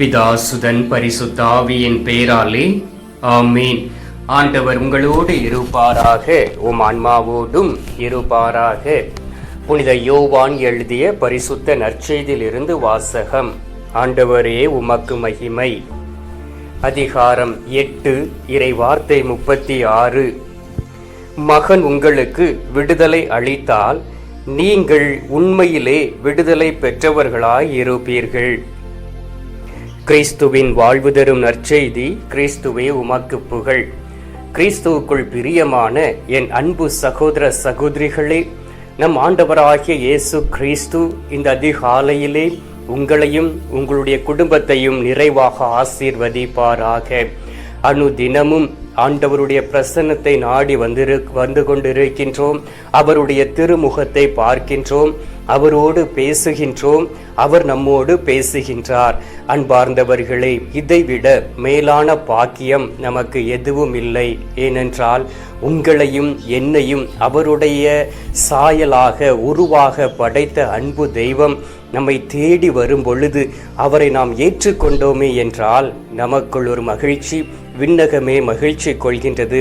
பிதாசுதன் பரிசுத்தாவியின் பேராலே ஆமீன். ஆண்டவர் உங்களோடு இருப்பாராக உம் ஆன்மாவோடும் இருப்பாராக. புனித யோவான் எழுதிய பரிசுத்த நற்செய்தியிலிருந்து வாசகம் ஆண்டவரே உமக்கு மகிமை. அதிகாரம் எட்டு இறை வார்த்தை முப்பத்தி ஆறு மகன் உங்களுக்கு விடுதலை அளித்தால் நீங்கள் உண்மையிலே விடுதலை பெற்றவர்களாய் இருப்பீர்கள் கிறிஸ்துவின் வாழ்வு தரும் நற்செய்தி கிறிஸ்துவே உமக்கு புகழ். கிறிஸ்துவுக்குள் பிரியமான என் அன்பு சகோதர சகோதரிகளே நம் ஆண்டவராகிய இயேசு கிறிஸ்து இந்த அதிகாலையிலே உங்களையும் உங்களுடைய குடும்பத்தையும் நிறைவாக ஆசீர்வதிப்பாராக. அணு தினமும் ஆண்டவருடைய பிரசன்னத்தை நாடி வந்திரு வந்து கொண்டிருக்கின்றோம். அவருடைய திருமுகத்தை பார்க்கின்றோம். அவரோடு பேசுகின்றோம். அவர் நம்மோடு பேசுகின்றார். அன்பார்ந்தவர்களே இதைவிட மேலான பாக்கியம் நமக்கு எதுவும் இல்லை. ஏனென்றால் உங்களையும் என்னையும் அவருடைய சாயலாக உருவாக படைத்த அன்பு தெய்வம் நம்மை தேடி வரும் பொழுது அவரை நாம் ஏற்றுக்கொண்டோமே என்றால் நமக்குள் ஒரு மகிழ்ச்சி விண்ணகமே மகிழ்ச்சி கொள்கின்றது.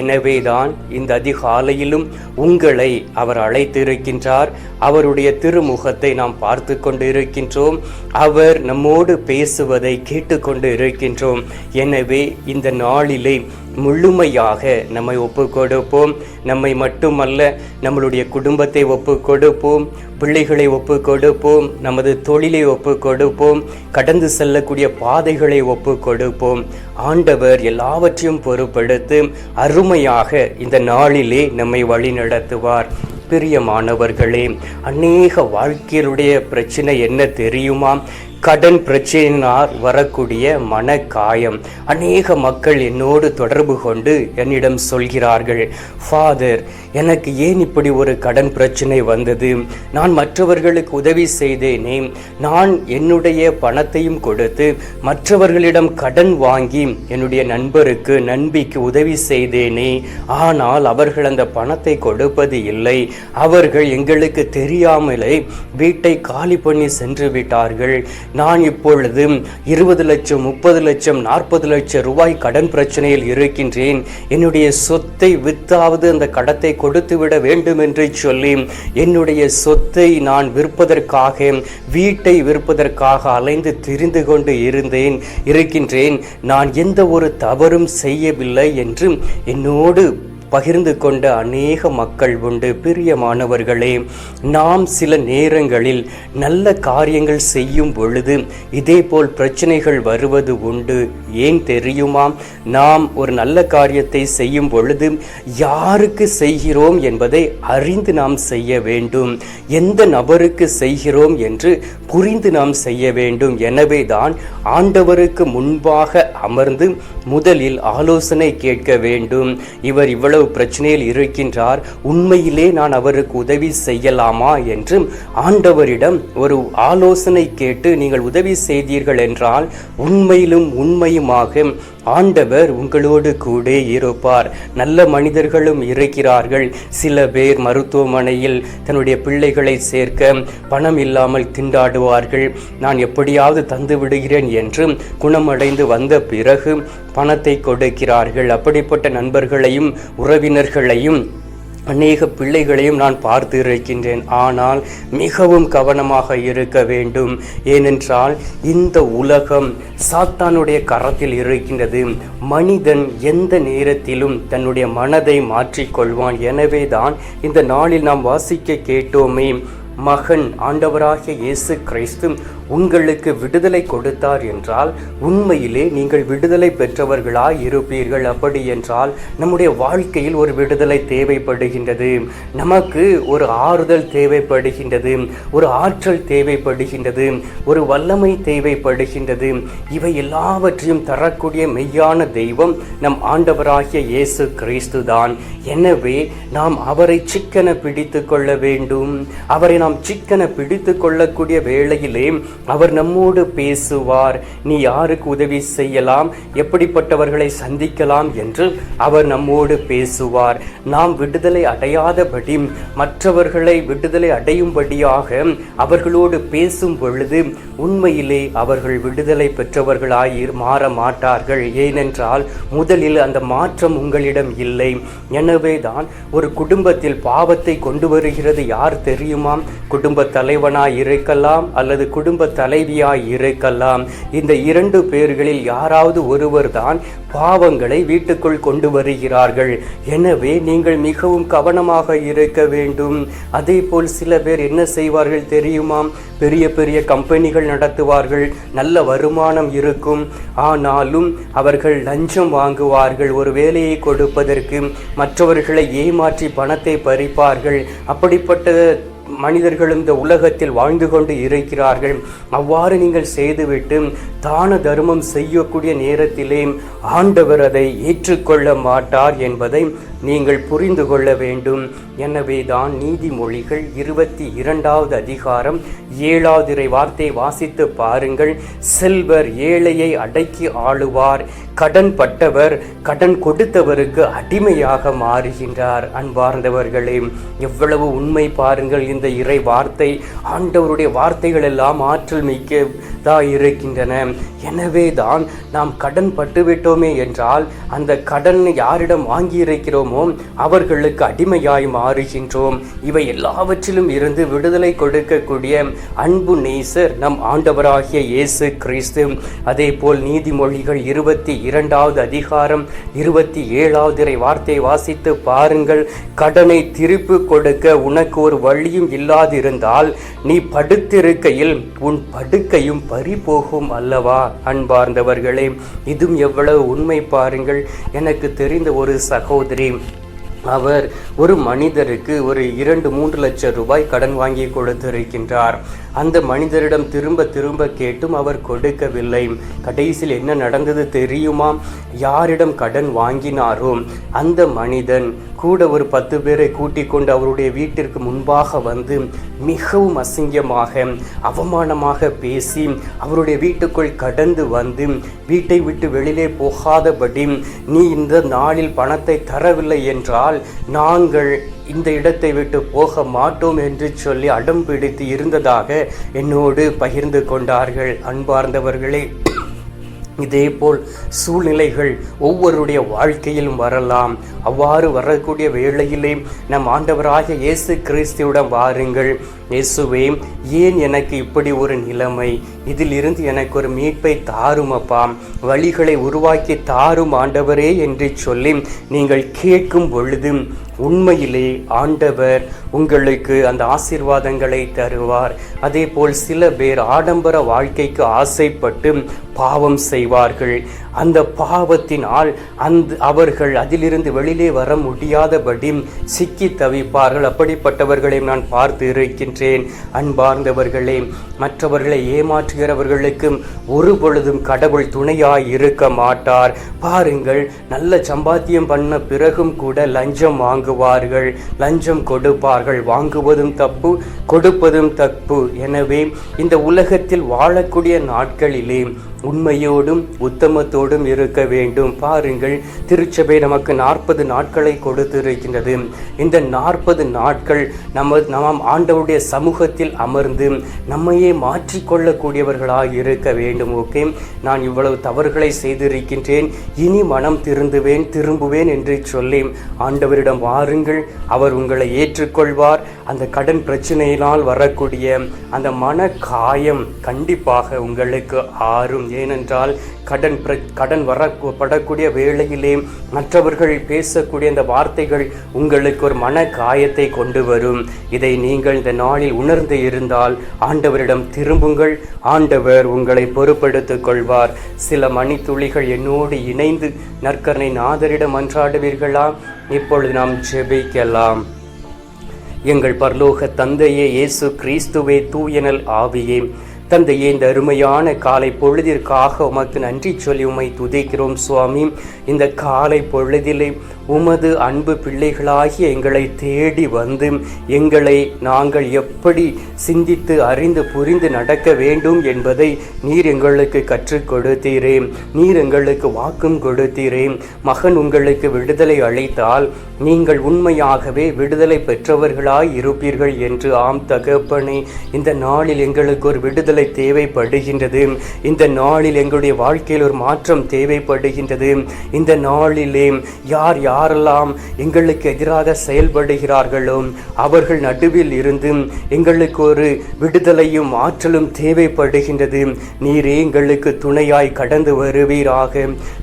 எனவேதான் இந்த அதிகாலையிலும் உங்களை அவர் அழைத்திருக்கின்றார். அவருடைய திருமுகத்தை நாம் பார்த்து கொண்டு இருக்கின்றோம் அவர் நம்மோடு பேசுவதை கேட்டுக்கொண்டு இருக்கின்றோம். எனவே இந்த நாளிலே முழுமையாக நம்மை ஒப்பு கொடுப்போம் நம்மை மட்டுமல்ல நம்மளுடைய குடும்பத்தை ஒப்பு கொடுப்போம் பிள்ளைகளை ஒப்பு கொடுப்போம் நமது தொழிலை ஒப்பு கொடுப்போம் கடந்து செல்லக்கூடிய பாதைகளை ஒப்பு கொடுப்போம் ஆண்டவர் எல்லாவற்றையும் பொறுப்படுத்து அருமையாக இந்த நாளிலே நம்மை வழி நடத்துவார் பிரியமானவர்களே அநேக வாழ்க்கையிலுடைய பிரச்சனை என்ன தெரியுமா? கடன் பிரச்சனையினால் வரக்கூடிய மன காயம் அநேக மக்கள் என்னோடு தொடர்பு கொண்டு என்னிடம் சொல்கிறார்கள் ஃபாதர் எனக்கு ஏன் இப்படி ஒரு கடன் பிரச்சனை வந்தது? நான் மற்றவர்களுக்கு உதவி செய்தேனே. நான் என்னுடைய பணத்தையும் கொடுத்து மற்றவர்களிடம் கடன் வாங்கி என்னுடைய நண்பருக்கு நண்பிக்கு உதவி செய்தேனே. ஆனால் அவர்கள் அந்த பணத்தை கொடுப்பது இல்லை. அவர்கள் எங்களுக்கு தெரியாமலே வீட்டை காலி பண்ணி சென்று விட்டார்கள். நான் இப்பொழுது இருபது லட்சம் முப்பது லட்சம் நாற்பது லட்சம் ரூபாய் கடன் பிரச்சனையில் இருக்கின்றேன். என்னுடைய சொத்தை வித்தாவது அந்த கடத்தை கொடுத்துவிட வேண்டும் என்று சொல்லி என்னுடைய சொத்தை நான் விற்பதற்காக வீட்டை விற்பதற்காக அலைந்து திரிந்து கொண்டு இருந்தேன். இருக்கின்றேன். நான் எந்த ஒரு தவறும் செய்யவில்லை என்று என்னோடு பகிர்ந்து கொண்ட அநேக மக்கள் உண்டு. பிரியமானவர்களே நாம் சில நேரங்களில் நல்ல காரியங்கள் செய்யும் பொழுது இதேபோல் பிரச்சனைகள் வருவது உண்டு. ஏன் தெரியுமா? நாம் ஒரு நல்ல காரியத்தை செய்யும் பொழுது யாருக்கு செய்கிறோம் என்பதை அறிந்து நாம் செய்ய வேண்டும். எந்த நபருக்கு செய்கிறோம் என்று புரிந்து நாம் செய்ய வேண்டும். எனவே தான் ஆண்டவருக்கு முன்பாக அமர்ந்து முதலில் ஆலோசனை கேட்க வேண்டும். இவர் இவ்வளவு பிரச்சனையில் இருக்கின்றார். உண்மையிலே நான் அவருக்கு உதவி செய்யலாமா என்று ஆண்டவரிடம் ஒரு ஆலோசனை கேட்டு நீங்கள் உதவி செய்தீர்கள் என்றால் உண்மையிலும் உண்மையுமாக ஆண்டவர் உங்களோடு கூட இருப்பார். நல்ல மனிதர்களும் இருக்கிறார்கள். சில பேர் மருத்துவமனையில் தன்னுடைய பிள்ளைகளை சேர்க்க பணம் இல்லாமல் திண்டாடுவார்கள். நான் எப்படியாவது தந்து விடுகிறேன் என்று குணமடைந்து வந்த பிறகு பணத்தை கொடுக்கிறார்கள். அப்படிப்பட்ட நண்பர்களையும் உறவினர்களையும் அநேக பிள்ளைகளையும் நான் பார்த்து இருக்கின்றேன். ஆனால் மிகவும் கவனமாக இருக்க வேண்டும். ஏனென்றால் இந்த உலகம் சாத்தானுடைய கரத்தில் இருக்கின்றது. மனிதன் எந்த நேரத்திலும் தன்னுடைய மனதை மாற்றிக்கொள்வான். எனவே தான் இந்த நாளில் நாம் வாசிக்க கேட்டோமே மகன் ஆண்டவராகிய இயேசு கிறிஸ்து உங்களுக்கு விடுதலை கொடுத்தார் என்றால் உண்மையிலே நீங்கள் விடுதலை பெற்றவர்களாய் இருப்பீர்கள் அப்படி என்றால் நம்முடைய வாழ்க்கையில் ஒரு விடுதலை தேவைப்படுகின்றது. நமக்கு ஒரு ஆறுதல் தேவைப்படுகின்றது ஒரு ஆற்றல் தேவைப்படுகின்றது ஒரு வல்லமை தேவைப்படுகின்றது. இவை எல்லாவற்றையும் தரக்கூடிய மெய்யான தெய்வம் நம் ஆண்டவராகிய இயேசு கிறிஸ்து தான் எனவே நாம் அவரை சிக்கன பிடித்து கொள்ள வேண்டும். அவரை நாம் சிக்கனை பிடித்து கொள்ளக்கூடிய வேளையிலே அவர் நம்மோடு பேசுவார். நீ யாருக்கு உதவி செய்யலாம்? எப்படிப்பட்டவர்களை சந்திக்கலாம் என்று அவர் நம்மோடு பேசுவார். நாம் விடுதலை அடையாதபடி மற்றவர்களை விடுதலை அடையும்படியாக அவர்களோடு பேசும் பொழுது உண்மையிலே அவர்கள் விடுதலை பெற்றவர்களாய் மாற மாட்டார்கள். ஏனென்றால் முதலில் அந்த மாற்றம் உங்களிடம் இல்லை. எனவே தான் ஒரு குடும்பத்தில் பாவத்தை கொண்டு வருகிறது யார் தெரியுமா? குடும்ப தலைவனாய் இருக்கலாம் அல்லது குடும்ப தலைவியாய் இருக்கலாம். இந்த இரண்டு பேர்களில் யாராவது ஒருவர் தான் பாவங்களை வீட்டுக்குள் கொண்டு வருகிறார்கள். எனவே நீங்கள் மிகவும் கவனமாக இருக்க வேண்டும். அதே போல் சில பேர் என்ன செய்வார்கள் தெரியுமா பெரிய பெரிய கம்பெனிகள் நடத்துவார்கள். நல்ல வருமானம் இருக்கும். ஆனாலும் அவர்கள் லஞ்சம் வாங்குவார்கள். ஒரு வேலையை கொடுப்பதற்கு மற்றவர்களை ஏமாற்றி பணத்தை பறிப்பார்கள். அப்படிப்பட்ட மனிதர்கள் இந்த உலகத்தில் வாழ்ந்து கொண்டு இருக்கிறார்கள். அவ்வாறு நீங்கள் செய்துவிட்டு தான தர்மம் செய்யக்கூடிய நேரத்திலே ஆண்டவர் அதை ஏற்றுக்கொள்ள மாட்டார் என்பதை நீங்கள் புரிந்து கொள்ள வேண்டும். எனவே தான் நீதிமொழிகள் இருபத்தி இரண்டாவது அதிகாரம் ஏழாவது இறை வார்த்தை வாசித்து பாருங்கள். செல்வர் ஏழையை அடக்கி ஆளுவார். கடன் பட்டவர் கடன் கொடுத்தவருக்கு அடிமையாக மாறுகின்றார். அன்பார்ந்தவர்களே எவ்வளவு உண்மை பாருங்கள். இந்த இறை வார்த்தை ஆண்டவருடைய வார்த்தைகள் எல்லாம் ஆற்றல் மிக்கதா இருக்கின்றன. எனவே தான் நாம் கடன் பட்டுவிட்டோமே என்றால் அந்த கடன் யாரிடம் வாங்கியிருக்கிறோமோ அவர்களுக்கு அடிமையாய் மாறுகின்றோம். இவை எல்லாவற்றிலும் இருந்து விடுதலை கொடுக்கக்கூடிய அன்பு நேசர் நம் ஆண்டவராகிய இயேசு கிறிஸ்து. அதே போல் நீதிமொழிகள் இருபத்தி இரண்டாவது அதிகாரம் இருபத்தி ஏழாவது இறை வார்த்தை வாசித்து பாருங்கள். கடனை திருப்பி கொடுக்க உனக்கு ஒரு வழியும் இல்லாதிருந்தால் நீ படுத்திருக்கையில் உன் படுக்கையும் பறிபோகும் அல்லவா அன்பார்ந்தவர்களே? இதுவும் எவ்வளவு உண்மை பாருங்கள். எனக்கு தெரிந்த ஒரு சகோதரி அவர் ஒரு மனிதருக்கு ஒரு இரண்டு மூன்று லட்சம் ரூபாய் கடன் வாங்கி கொடுத்திருக்கின்றார். அந்த மனிதரிடம் திரும்ப திரும்ப கேட்டும் அவர் கொடுக்கவில்லை. கடைசியில் என்ன நடந்தது தெரியுமா? யாரிடம் கடன் வாங்கினாரோ? அந்த மனிதன் கூட ஒரு பத்து பேரை கூட்டிக் கொண்டு அவருடைய வீட்டிற்கு முன்பாக வந்து மிகவும் அசிங்கமாக அவமானமாக பேசி அவருடைய வீட்டுக்குள் கடந்து வந்து வீட்டை விட்டு வெளியிலே போகாதபடி நீ இந்த நாளில் பணத்தை தரவில்லை என்றால் நாங்கள் இந்த இடத்தை விட்டு போக மாட்டோம் என்று சொல்லி அடம் பிடித்து இருந்ததாக என்னோடு பகிர்ந்து கொண்டார்கள். அன்பார்ந்தவர்களே இதேபோல் சூழ்நிலைகள் ஒவ்வொருடைய வாழ்க்கையிலும் வரலாம். அவ்வாறு வரக்கூடிய வேளையிலே நம் ஆண்டவராக இயேசு கிறிஸ்துவிடம் வாருங்கள். இயேசுவே ஏன் எனக்கு இப்படி ஒரு நிலைமை? இதிலிருந்து எனக்கு ஒரு மீட்பை தாரும் அப்பா வழிகளை உருவாக்கி தாரும் ஆண்டவரே என்று சொல்லி நீங்கள் கேட்கும் பொழுது உண்மையிலே ஆண்டவர் உங்களுக்கு அந்த ஆசீர்வாதங்களை தருவார். அதே போல் சில பேர் ஆடம்பர வாழ்க்கைக்கு ஆசைப்பட்டு பாவம் செய்வார்கள். அந்த பாவத்தினால் அந்த அவர்கள் அதிலிருந்து வெளியிலே வர முடியாதபடி சிக்கி தவிப்பார்கள். அப்படிப்பட்டவர்களை நான் பார்த்து இருக்கின்றேன். அன்பார்ந்தவர்களே மற்றவர்களை ஏமாற்றுகிறவர்களுக்கும் ஒரு பொழுதும் கடவுள் துணையாய் இருக்க மாட்டார். பாருங்கள் நல்ல சம்பாத்தியம் பண்ண பிறகும் கூட லஞ்சம் வாங்க வாங்குவார்கள். லஞ்சம் கொடுப்பார்கள். வாங்குவதும் தப்பு கொடுப்பதும் தப்பு. எனவே இந்த உலகத்தில் வாழக்கூடிய நாட்களிலே உண்மையோடும் உத்தமத்தோடும் இருக்க வேண்டும். பாருங்கள் திருச்சபை நமக்கு நாற்பது நாட்களை கொடுத்திருக்கின்றது. இந்த நாற்பது நாட்கள் நம்ம நாம் ஆண்டவருடைய சமூகத்தில் அமர்ந்து நம்மையே மாற்றிக்கொள்ளக்கூடியவர்களாக இருக்க வேண்டும். ஓகே? நான் இவ்வளவு தவறுகளை செய்திருக்கின்றேன். இனி மனம் திருந்துவேன் திரும்புவேன் என்று சொல்லி ஆண்டவரிடம் வாருங்கள். அவர் உங்களை ஏற்றுக்கொள்வார். அந்த கடன் பிரச்சனையினால் வரக்கூடிய அந்த மன காயம் கண்டிப்பாக உங்களுக்கு ஆறும் ஏனென்றால் கடன் பிர கடன் வரப்படக்கூடிய வேளையிலே மற்றவர்கள் பேசக்கூடிய அந்த வார்த்தைகள் உங்களுக்கு ஒரு மன காயத்தை கொண்டு வரும். இதை நீங்கள் இந்த நாளில் உணர்ந்து இருந்தால் ஆண்டவரிடம் திரும்புங்கள். ஆண்டவர் உங்களை பொறுப்படுத்திக் கொள்வார். சில மணித்துளிகள் என்னோடு இணைந்து நற்கரணை நாதரிடம் அன்றாடுவீர்களா? இப்பொழுது நாம் ஜெபிக்கலாம். எங்கள் பரலோக தந்தையே இயேசு கிறிஸ்துவே தூயனல் ஆவியே. தந்தையே இந்த அருமையான காலை பொழுதிற்காக உமக்கு நன்றி சொல்லி உம்மை துதிக்கிறோம் சுவாமி. இந்த காலை பொழுதிலே உமது அன்பு பிள்ளைகளாகிய எங்களை தேடி வந்து எங்களை நாங்கள் எப்படி சிந்தித்து அறிந்து புரிந்து நடக்க வேண்டும் என்பதை நீர் எங்களுக்கு கற்றுக் கொடுத்தீரே. நீர் எங்களுக்கு வாக்கும் கொடுத்தீரே. மகன் உங்களுக்கு விடுதலை அளித்தால் நீங்கள் உண்மையாகவே விடுதலை பெற்றவர்களாய் இருப்பீர்கள் என்று ஆம் தகப்பனே. இந்த நாளில் எங்களுக்கு ஒரு விடுதலை தேவைப்படுகின்றது. இந்த நாளில் எங்களுடைய வாழ்க்கையில் ஒரு மாற்றம் தேவைப்படுகின்றது. இந்த நாளிலே யார் யாரெல்லாம் எங்களுக்கு எதிராக செயல்படுகிறார்களோ அவர்கள் நடுவில் இருந்து எங்களுக்கு ஒரு விடுதலையும் ஆற்றலும் தேவைப்படுகின்றது. நீரே எங்களுக்கு துணையாய் கடந்து வருவீராக.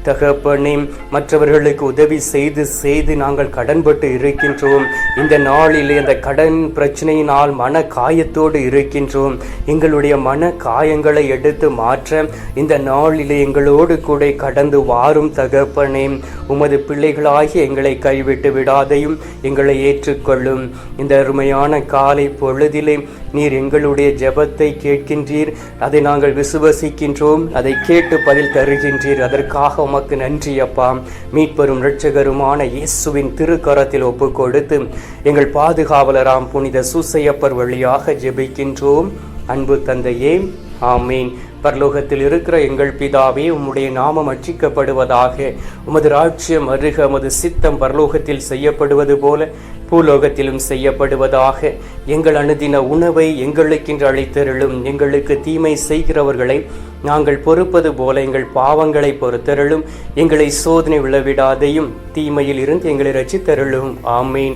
தகப்பனே மற்றவர்களுக்கு உதவி செய்து செய்து நாங்கள் கடன்பட்டு இருக்கின்றோம். இந்த நாளில் இந்த கடன் பிரச்சனையினால் மன காயத்தோடு இருக்கின்றோம். எங்களுடைய மன காயங்களை எடுத்து மாற்ற இந்த நாளிலே எங்களோடு கூட கடந்து வாரும் தகப்பனே உமது பிள்ளைகளாகி எங்களை கைவிட்டு விடாதையும் எங்களை ஏற்றுக்கொள்ளும். இந்த அருமையான காலை பொழுதிலே நீர் எங்களுடைய ஜெபத்தை கேட்கின்றீர். அதை நாங்கள் விசுவசிக்கின்றோம். அதை கேட்டு பதில் தருகின்றீர். அதற்காக உமக்கு நன்றி அப்பா. மீட்பெரும் இரட்சகருமான இயேசுவின் திருக்கரத்தில் ஒப்பு கொடுத்து எங்கள் பாதுகாவலராம் புனித சூசையப்பர் வழியாக ஜெபிக்கின்றோம். அன்பு தந்தையே ஆமீன். பரலோகத்தில் இருக்கிற எங்கள் பிதாவே உம்முடைய நாமம் அச்சிக்கப்படுவதாக உமது ராஜ்யம் அருக உமது சித்தம் பரலோகத்தில் செய்யப்படுவது போல பூலோகத்திலும் செய்யப்படுவதாக. எங்கள் அணுதின உணவை எங்களுக்கென்று அளித்தருளும் எங்களுக்கு தீமை செய்கிறவர்களை நாங்கள் பொறுப்பது போல எங்கள் பாவங்களை பொறுத்தருளும். எங்களை சோதனை விழவிடாதையும் தீமையில் இருந்து எங்களை ரசித்தருளும் ஆமீன்.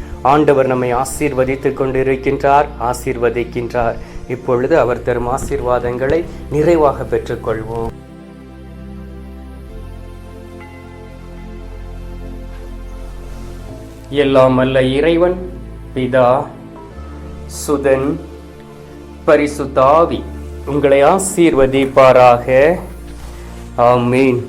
ஆண்டவர் நம்மை ஆசீர்வதித்துக் கொண்டிருக்கின்றார் ஆசீர்வதிக்கின்றார். இப்பொழுது அவர் தரும் ஆசீர்வாதங்களை நிறைவாக பெற்றுக்கொள்வோம். எல்லாம் அல்ல இறைவன் பிதா சுதன் பரிசுத்தாவி உங்களை ஆசீர்வதிப்பாராக. ஆமீன்.